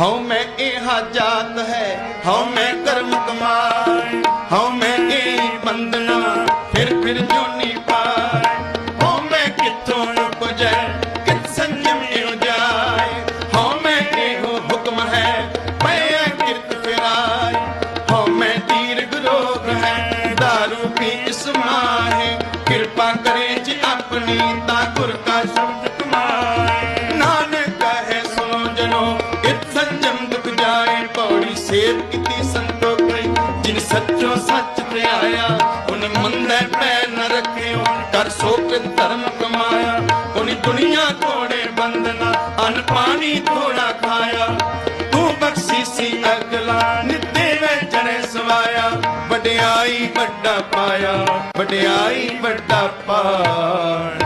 ਹਉ ਮੈਂ ਇਹ ਜਾਤ ਹੈ, ਹਉ ਮੈਂ ਕਰਮ ਕਮਾਏ, ਹਉ ਮੈਂ ਇਹ ਬੰਦਨਾ ਫਿਰ ਫਿਰ ਜੋਨੀ ਪਾਏ। ਹਉ ਮੈਂ ਕਿੱਥੋਂ ਉਪਜੈ ਕਿਤ ਸੰਜਮ ਇਹੋ ਜਾਏ। ਹਉ ਮੈਂ ਇਹੋ ਹੁਕਮ ਹੈ, ਮੈਂ ਕਿਰਤ ਫਿਰਾਏ। ਹਉ ਮੈਂ ਤੀਰਗ ਰੋਗ ਹੈ, ਦਾਰੂ ਪੀ ਇਸ ਮਾਹੇ, ਕਿਰਪਾ ਕਰੇ ਸੇਵ ਕੀਤੀ ਸੰਤੋਖੇ ਜਿਨ ਸੱਚੋ ਸੱਚ ਤੇ ਆਇਆ ਉਹਨੇ ਮੰਦੇ ਪੈ ਨ ਰੱਖਿਓ ਕਰ ਸੋਕ ਧਰਮ ਕਮਾਇਆ, ਉਹਨੇ ਦੁਨੀਆ ਕੋੜੇ ਬੰਦਨਾ ਅਨ ਪਾਣੀ ਥੋੜਾ ਖਾਇਆ। ਤੂੰ ਬਖਸ਼ੀ ਸੀ ਅਗਲਾ, ਨਿੱਤੇ ਵਿੱਚ ਚੜੇ ਸਵਾਇਆ, ਵਡਿਆਈ ਵੱਡਾ ਪਾਇਆ, ਵਡਿਆਈ ਵੱਡਾ ਪਾਇਆ।